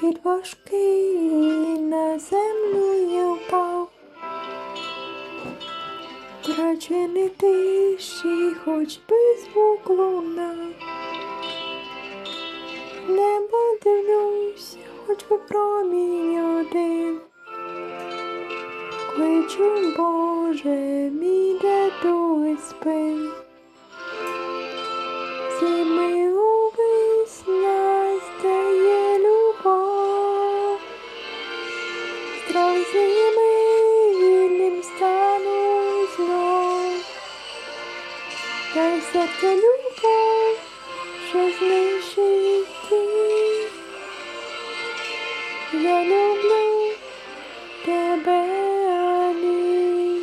Світ важкий на землю я впав. Втрачений тиші, хоч би звук лунав. Небо дивлюсь, хоч би промінь один. Кличу, Боже, мій де той Серце любов, що знищить тінь. Я люблю тебе, Амінь.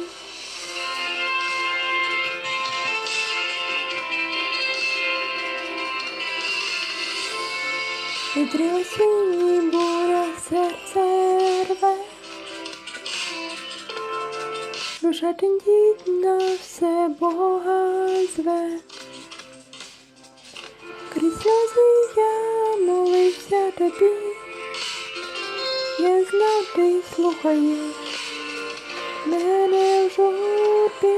Вітрі осінні буря серце рве, душа тендітна все Бога зве. Сльози я молився тобі, я знав, ти слухаєш мене в журбі,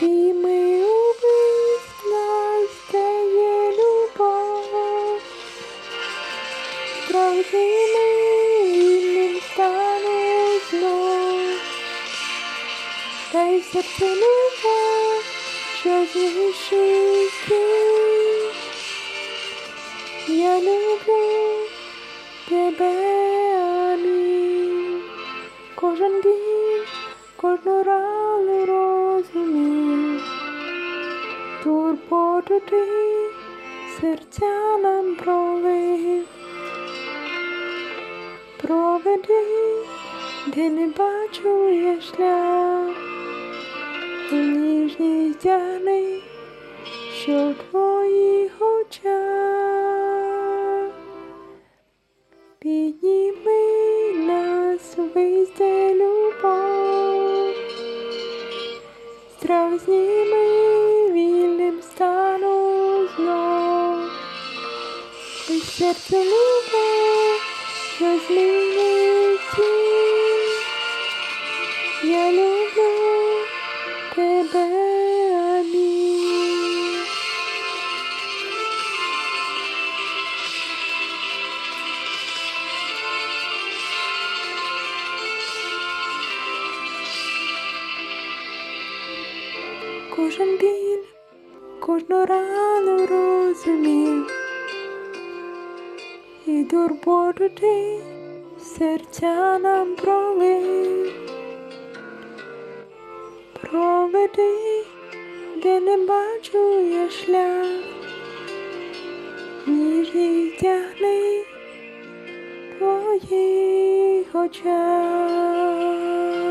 і ми увесь нас дає любов. Правдими вільним стану знов. Дай в серце любов, що знищить Кожен біль, кожну рану розумів. Турботу ти серця нам пролив. Проведи, де не бачу я шлях, у ніжність тягни, що в твоїх очах. Підніми нас, вийде любов, страх зніми, вільним стану знов. І серце любов, що змінить. Я люблю Кожен біль, кожну рану розумів, і турботу серця нам пролив. Проведи, де не бачу я шлях, ніжність тягни твоїх очах.